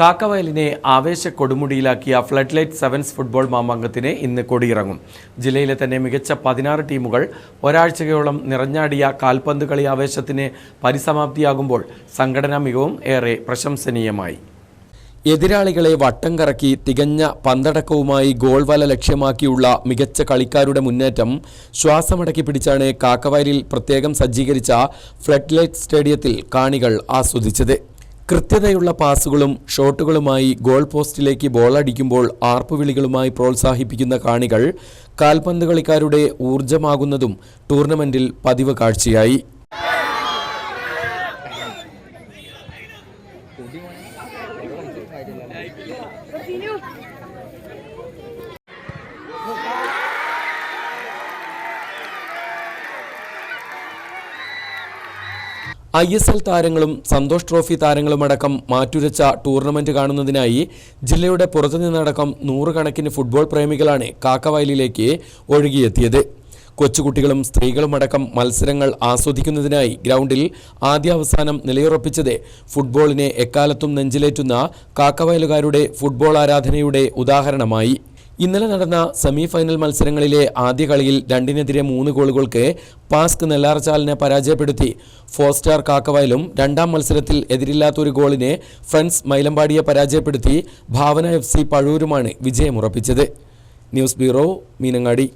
കാക്കവയലിനെ ആവേശ കൊടുമുടിയിലാക്കിയ flood light sevens football മാമാങ്കത്തിന് ഇന്ന് കൊടിയിറങ്ങും. ജില്ലയിലെ തന്നെ മികച്ച പതിനാറ് ടീമുകൾ ഒരാഴ്ചയോളം നിറഞ്ഞാടിയ കാൽപന്ത് കളി ആവേശത്തിന് പരിസമാപ്തിയാകുമ്പോൾ സംഘടനാ മികവും ഏറെ പ്രശംസനീയമായി. എതിരാളികളെ വട്ടം കറക്കി തികഞ്ഞ പന്തടക്കവുമായി ഗോൾ വല ലക്ഷ്യമാക്കിയുള്ള മികച്ച കളിക്കാരുടെ മുന്നേറ്റം ശ്വാസമടക്കി പിടിച്ചാണ് കാക്കവയലിൽ പ്രത്യേകം സജ്ജീകരിച്ച ഫ്ലഡ് ലൈറ്റ് സ്റ്റേഡിയത്തിൽ കാണികൾ ആസ്വദിച്ചത്. കൃത്യതയുള്ള പാസുകളും ഷോട്ടുകളുമായി ഗോൾ പോസ്റ്റിലേക്ക് ബോളടിക്കുമ്പോൾ ആർപ്പുവിളികളുമായി പ്രോത്സാഹിപ്പിക്കുന്ന കാണികൾ കാൽപന്ത് കളിക്കാരുടെ ഊർജമാകുന്നതും ടൂർണമെന്റിൽ പതിവ് കാഴ്ചയായി. ഐ എസ് എൽ താരങ്ങളും സന്തോഷ് ട്രോഫി താരങ്ങളുമടക്കം മാറ്റുരച്ച ടൂർണമെന്റ് കാണുന്നതിനായി ജില്ലയുടെ പുറത്തുനിന്നടക്കം നൂറുകണക്കിന് ഫുട്ബോൾ പ്രേമികളാണ് കാക്കവയലിലേക്ക് ഒഴുകിയെത്തിയത്. കൊച്ചുകുട്ടികളും സ്ത്രീകളുമടക്കം മത്സരങ്ങൾ ആസ്വദിക്കുന്നതിനായി ഗ്രൗണ്ടിൽ ആദ്യാവസാനം നിലയുറപ്പിച്ചത് ഫുട്ബോളിനെ എക്കാലത്തും നെഞ്ചിലേറ്റുന്ന കാക്കവയലുകാരുടെ ഫുട്ബോൾ ആരാധനയുടെ ഉദാഹരണമായി. ഇന്നലെ നടന്ന സെമി ഫൈനൽ മത്സരങ്ങളിലെ ആദ്യ കളിയിൽ രണ്ടിനെതിരെ മൂന്ന് ഗോളുകൾക്ക് പാസ്ക് നെല്ലാർച്ചാലിനെ പരാജയപ്പെടുത്തി. ഫോർ സ്റ്റാർ കാക്കവയലും രണ്ടാം മത്സരത്തിൽ എതിരില്ലാത്ത ഒരു ഗോളിനെ ഫ്രണ്ട്സ് മൈലമ്പാടിയെ പരാജയപ്പെടുത്തി. ഭാവന എഫ് സി പഴൂരുമാണ് വിജയമുറപ്പിച്ചത്. News bureau Meenangadi.